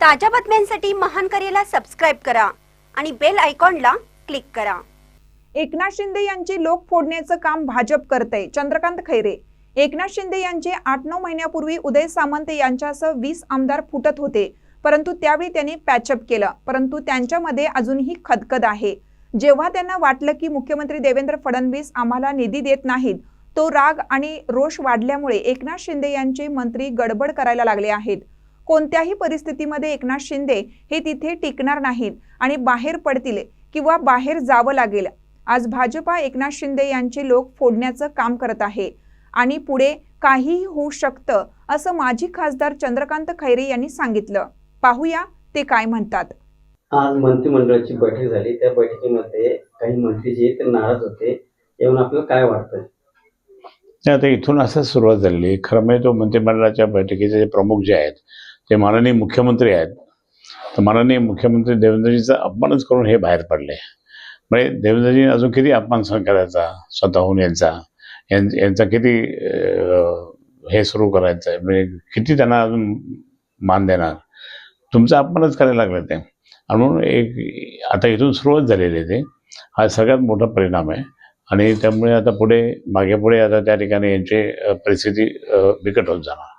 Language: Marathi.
ताज्या बातम्यांसाठी महान करेला सबस्क्राईब करा आणि बेल आयकॉनला क्लिक करा. एकनाथ शिंदे यांची लोक फोडण्याचं काम भाजप करते चंद्रकांत खैरे. एकनाथ शिंदे यांचे आठ नऊ महिन्यापूर्वी उदय सामंत यांच्यासह वीस आमदार फुटत होते. परंतु त्यावेळी त्यांनी पॅचअप केलं. परंतु त्यांच्यामध्ये अजूनही खदखद आहे. जेव्हा त्यांना वाटलं की मुख्यमंत्री देवेंद्र फडणवीस आम्हाला निधी देत नाहीत तो राग आणि रोष वाढल्यामुळे एकनाथ शिंदे यांचे मंत्री गडबड करायला लागले आहेत. कोणत्याही परिस्थितीमध्ये एकनाथ शिंदे हे तिथे टिकणार नाहीत आणि बाहेर पडतील किंवा बाहेर जावं लागेल. आज भाजपा एकनाथ शिंदे यांचे लोक फोडण्याचं काम करत आहे. आणि पुढे काहीही होऊ शकतं असं माजी खासदार चंद्रकांत खैरे यांनी सांगितलं. पाहूया ते काय म्हणतात. आज मंत्रिमंडळाची बैठक झाली. त्या बैठकीमध्ये काही मंत्री जे ते नाराज होते. येऊन आपल्याला काय वाटतं नाही आता इथून असं सुरुवात झालेली आहे. खरं म्हणजे तो मंत्रिमंडळाच्या बैठकीचे जे प्रमुख जे आहेत ते माननीय मुख्यमंत्री आहेत तर माननीय मुख्यमंत्री देवेंद्रजीचा अपमानच करून हे बाहेर पडले. म्हणजे देवेंद्रजीने अजून किती अपमान सहन करायचा? स्वतःहून यांचा. यां- यांचा किती हे सुरू करायचं आहे म्हणजे किती त्यांना अजून मान देणार? तुमचा अपमानच करायला लागले ते. आणि म्हणून एक आता इथून सुरुवात झालेली आहे ते. हा सगळ्यात मोठा परिणाम आहे. आणि त्यामुळे आता पुढे मागे पुढे आता त्या ठिकाणी यांची परिस्थिती बिकट होत जाणार.